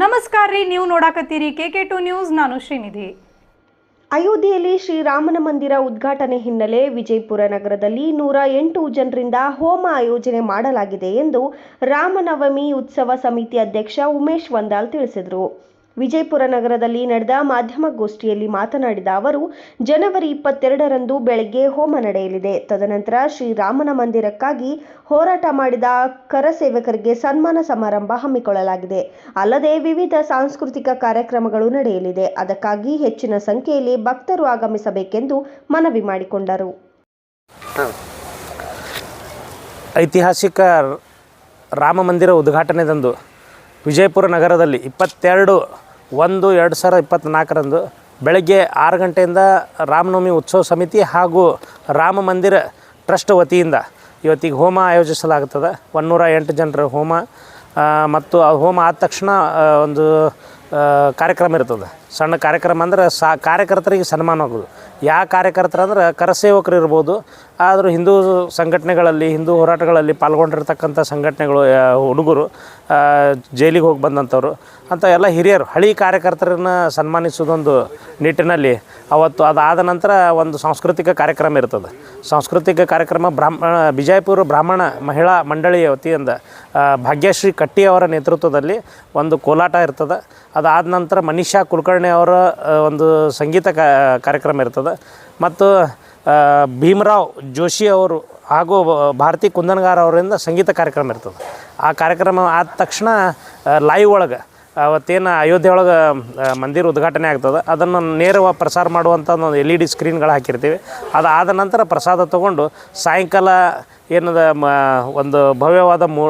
ನಮಸ್ಕಾರ ರೀ, ನೀವು ನೋಡಾಕತ್ತೀರಿ ಕೆ ಕೆ ಟು ನ್ಯೂಸ್, ನಾನು ಶ್ರೀನಿಧಿ. ಅಯೋಧ್ಯೆಯಲ್ಲಿ ಶ್ರೀರಾಮನ ಮಂದಿರ ಉದ್ಘಾಟನೆ ಹಿನ್ನೆಲೆ ವಿಜಯಪುರ ನಗರದಲ್ಲಿ ನೂರ ಎಂಟು ಜನರಿಂದ ಹೋಮ ಆಯೋಜನೆ ಮಾಡಲಾಗಿದೆ ಎಂದು ರಾಮನವಮಿ ಉತ್ಸವ ಸಮಿತಿ ಅಧ್ಯಕ್ಷ ಉಮೇಶ್ ವಂದಾಲ್ ತಿಳಿಸಿದರು. ವಿಜಯಪುರ ನಗರದಲ್ಲಿ ನಡೆದ ಮಾಧ್ಯಮಗೋಷ್ಠಿಯಲ್ಲಿ ಮಾತನಾಡಿದ ಅವರು, ಜನವರಿ ಇಪ್ಪತ್ತೆರಡರಂದು ಬೆಳಗ್ಗೆ ಹೋಮ ನಡೆಯಲಿದೆ. ತದನಂತರ ಶ್ರೀರಾಮನ ಮಂದಿರಕ್ಕಾಗಿ ಹೋರಾಟ ಮಾಡಿದ ಕರಸೇವಕರಿಗೆ ಸನ್ಮಾನ ಸಮಾರಂಭ ಹಮ್ಮಿಕೊಳ್ಳಲಾಗಿದೆ. ಅಲ್ಲದೆ ವಿವಿಧ ಸಾಂಸ್ಕೃತಿಕ ಕಾರ್ಯಕ್ರಮಗಳು ನಡೆಯಲಿದೆ. ಅದಕ್ಕಾಗಿ ಹೆಚ್ಚಿನ ಸಂಖ್ಯೆಯಲ್ಲಿ ಭಕ್ತರು ಆಗಮಿಸಬೇಕೆಂದು ಮನವಿ ಮಾಡಿಕೊಂಡರು. ಐತಿಹಾಸಿಕ ರಾಮ ಮಂದಿರ ಉದ್ಘಾಟನೆದಂದು ವಿಜಯಪುರ ನಗರದಲ್ಲಿ ಇಪ್ಪತ್ತೆರಡು ಒಂದು ಎರಡು ಸಾವಿರದ ಇಪ್ಪತ್ತ್ನಾಲ್ಕರಂದು ಬೆಳಗ್ಗೆ ಆರು ಗಂಟೆಯಿಂದ ರಾಮನವಮಿ ಉತ್ಸವ ಸಮಿತಿ ಹಾಗೂ ರಾಮ ಮಂದಿರ ಟ್ರಸ್ಟ್ ವತಿಯಿಂದ ಇವತ್ತಿಗೆ ಹೋಮ ಆಯೋಜಿಸಲಾಗುತ್ತದೆ. ಒನ್ನೂರ ಎಂಟು ಜನರ ಹೋಮ ಮತ್ತು ಆ ಹೋಮ ಆದ ತಕ್ಷಣ ಒಂದು ಕಾರ್ಯಕ್ರಮ ಇರ್ತದೆ. ಸಣ್ಣ ಕಾರ್ಯಕ್ರಮ ಅಂದ್ರೆ ಸಾ ಕಾರ್ಯಕರ್ತರಿಗೆ ಸನ್ಮಾನ ಆಗೋದು. ಯಾವ ಕಾರ್ಯಕರ್ತರು ಅಂದ್ರೆ ಕರಸೇವಕರು ಇರ್ಬೋದು, ಆದರೂ ಹಿಂದೂ ಸಂಘಟನೆಗಳಲ್ಲಿ, ಹಿಂದೂ ಹೋರಾಟಗಳಲ್ಲಿ ಪಾಲ್ಗೊಂಡಿರ್ತಕ್ಕಂಥ ಸಂಘಟನೆಗಳು ಹುಡುಗರು ಜೈಲಿಗೆ ಹೋಗಿ ಬಂದಂಥವ್ರು, ಅಂತ ಎಲ್ಲ ಹಿರಿಯರು, ಹಳಿ ಕಾರ್ಯಕರ್ತರನ್ನ ಸನ್ಮಾನಿಸೋದೊಂದು ನಿಟ್ಟಿನಲ್ಲಿ ಅವತ್ತು ಅದಾದ ನಂತರ ಒಂದು ಸಾಂಸ್ಕೃತಿಕ ಕಾರ್ಯಕ್ರಮ ಇರ್ತದೆ. ಸಾಂಸ್ಕೃತಿಕ ಕಾರ್ಯಕ್ರಮ ಬ್ರಾಹ್ಮಣ ಬಿಜಾಪುರ ಬ್ರಾಹ್ಮಣ ಮಹಿಳಾ ಮಂಡಳಿಯ ವತಿಯಿಂದ ಭಾಗ್ಯಶ್ರೀ ಕಟ್ಟಿ ಅವರ ನೇತೃತ್ವದಲ್ಲಿ ಒಂದು ಕೋಲಾಟ ಇರ್ತದೆ. ಅದಾದ ನಂತರ ಮನೀಷಾ ಕುಲಕರ್ಣಿ ಅವರ ಒಂದು ಸಂಗೀತ ಕಾರ್ಯಕ್ರಮ ಇರ್ತದೆ. ಮತ್ತು ಭೀಮರಾವ್ ಜೋಶಿ ಅವರು ಹಾಗೂ ಭಾರತಿ ಕುಂದನಗಾರ ಅವರಿಂದ ಸಂಗೀತ ಕಾರ್ಯಕ್ರಮ ಇರ್ತದೆ. ಆ ಕಾರ್ಯಕ್ರಮ ಆದ ತಕ್ಷಣ ಲೈವ್ ಒಳಗೆ ಅವತ್ತೇನು ಅಯೋಧ್ಯೆ ಒಳಗೆ ಮಂದಿರ ಉದ್ಘಾಟನೆ ಆಗ್ತದೆ. ಅದನ್ನು ನೇರವಾಗಿ ಪ್ರಸಾರ ಮಾಡುವಂಥ ಒಂದು ಎಲ್ ಇ ಡಿ ಸ್ಕ್ರೀನ್ಗಳು ಹಾಕಿರ್ತೀವಿ. ಅದಾದ ನಂತರ ಪ್ರಸಾದ ತೊಗೊಂಡು ಸಾಯಂಕಾಲ ಏನದ, ಮ, ಒಂದು ಭವ್ಯವಾದ ಮೂ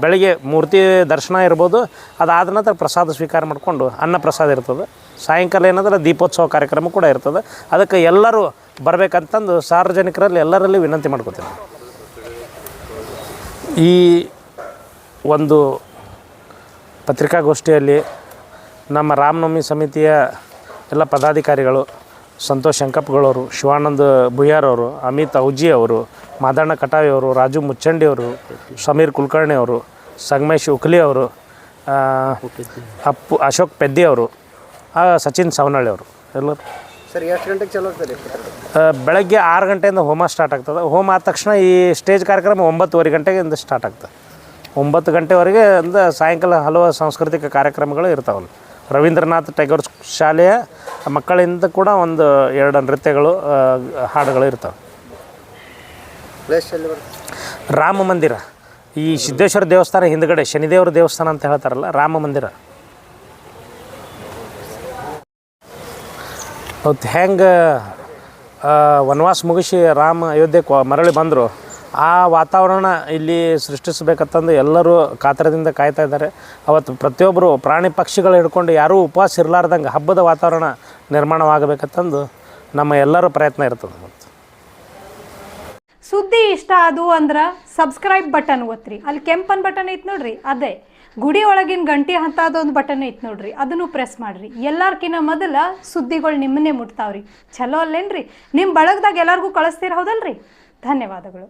ಬೆಳಗ್ಗೆ ಮೂರ್ತಿ ದರ್ಶನ ಇರ್ಬೋದು. ಅದಾದ ನಂತರ ಪ್ರಸಾದ ಸ್ವೀಕಾರ ಮಾಡಿಕೊಂಡು ಅನ್ನ ಪ್ರಸಾದ ಇರ್ತದೆ. ಸಾಯಂಕಾಲ ಏನಂದ್ರೆ ದೀಪೋತ್ಸವ ಕಾರ್ಯಕ್ರಮ ಕೂಡ ಇರ್ತದೆ. ಅದಕ್ಕೆ ಎಲ್ಲರೂ ಬರಬೇಕಂತಂದು ಸಾರ್ವಜನಿಕರಲ್ಲಿ ಎಲ್ಲರಲ್ಲಿ ವಿನಂತಿ ಮಾಡ್ಕೋತೀನಿ. ಈ ಒಂದು ಪತ್ರಿಕಾಗೋಷ್ಠಿಯಲ್ಲಿ ನಮ್ಮ ರಾಮನವಮಿ ಸಮಿತಿಯ ಎಲ್ಲ ಪದಾಧಿಕಾರಿಗಳು ಸಂತೋಷ್ ಶಂಕಪ್ಗಳವರು ಶಿವಾನಂದ ಭುಯಾರ್ ಅವರು ಅಮಿತ್ ಔಜಿ ಅವರು ಮಾದಣ್ಣ ಕಟಾವಿ ಅವರು ರಾಜು ಮುಚ್ಚಂಡಿ ಅವರು ಸಮೀರ್ ಕುಲಕರ್ಣಿ ಅವರು ಸಂಗಮೇಶ್ ಉಕ್ಲಿ ಅವರು ಅಪ್ಪು ಅಶೋಕ್ ಪೆದ್ದಿ ಅವರು ಸಚಿನ್ ಸವನಳ್ಳಿ ಅವರು. ಎಲ್ಲರೂ ಸರ್ ಎಷ್ಟು ಗಂಟೆಗೆ ಚಲೋ ಬೆಳಗ್ಗೆ ಆರು ಗಂಟೆಯಿಂದ ಹೋಮ ಸ್ಟಾರ್ಟ್ ಆಗ್ತದೆ. ಹೋಮ ಆದ ತಕ್ಷಣ ಈ ಸ್ಟೇಜ್ ಕಾರ್ಯಕ್ರಮ ಒಂಬತ್ತುವರೆ ಗಂಟೆಗಿಂದ ಸ್ಟಾರ್ಟ್ ಆಗ್ತದೆ. ಒಂಬತ್ತು ಗಂಟೆವರೆಗೆ ಅಂದ ಸಾಯಂಕಾಲ ಹಲವು ಸಾಂಸ್ಕೃತಿಕ ಕಾರ್ಯಕ್ರಮಗಳು ಇರ್ತಾವಲ್ಲ. ರವೀಂದ್ರನಾಥ್ ಟ್ಯಾಗೋರ್ ಶಾಲೆಯ ಮಕ್ಕಳಿಂದ ಕೂಡ ಒಂದು ಎರಡು ನೃತ್ಯಗಳು ಹಾಡುಗಳು ಇರ್ತವೆ. ರಾಮ ಮಂದಿರ. ಈ ಸಿದ್ದೇಶ್ವರ ದೇವಸ್ಥಾನ ಹಿಂದ್ಗಡೆ, ಶನಿದೇವರ ದೇವಸ್ಥಾನ ಅಂತ ಹೇಳ್ತಾರಲ್ಲ, ರಾಮ ಮಂದಿರ. ಅವತ್ತು ಹೆಂಗೆ ವನವಾಸ ಮುಗಿಸಿ ರಾಮ ಅಯೋಧ್ಯೆ ಮರಳಿ ಬಂದರು ಆ ವಾತಾವರಣ ಇಲ್ಲಿ ಸೃಷ್ಟಿಸಬೇಕಂತಂದು ಎಲ್ಲರೂ ಕಾತರದಿಂದ ಕಾಯ್ತಾ ಇದ್ದಾರೆ. ಅವತ್ತು ಪ್ರತಿಯೊಬ್ಬರು ಪ್ರಾಣಿ ಪಕ್ಷಿಗಳು ಹಿಡ್ಕೊಂಡು ಯಾರೂ ಉಪವಾಸ ಇರಲಾರ್ದಂಗೆ ಹಬ್ಬದ ವಾತಾವರಣ ನಿರ್ಮಾಣವಾಗಬೇಕಂತಂದು ನಮ್ಮ ಎಲ್ಲರ ಪ್ರಯತ್ನ ಇರ್ತದೆ ಸುದ್ದಿ ಇಷ್ಟ ಅದು ಅಂದ್ರೆ ಸಬ್ಸ್ಕ್ರೈಬ್ ಬಟನ್ ಒತ್ತಿರಿ ಅಲ್ಲಿ ಕೆಂಪನ್ ಬಟನ್ ಐತ್ ನೋಡ್ರಿ, ಅದೇ. ಗುಡಿ ಒಳಗಿನ ಗಂಟೆ ಹಂತದೊಂದು ಬಟನ್ ಐತ್ ನೋಡ್ರಿ, ಅದನ್ನು ಪ್ರೆಸ್ ಮಾಡ್ರಿ. ಎಲ್ಲಾರ್ಕಿನ್ನ ಮೊದಲ ಸುದ್ದಿಗಳು ನಿಮ್ಮನ್ನೇ ಮುಟ್ತಾವ್ರಿ. ಚಲೋ ಅಲ್ಲೇನ್ರಿ? ನಿಮ್ಮ ಬಳಗದಾಗ ಎಲ್ಲರಿಗೂ ಕಳಿಸ್ತೀರ ಹೌದಲ್ರಿ? ಧನ್ಯವಾದಗಳು.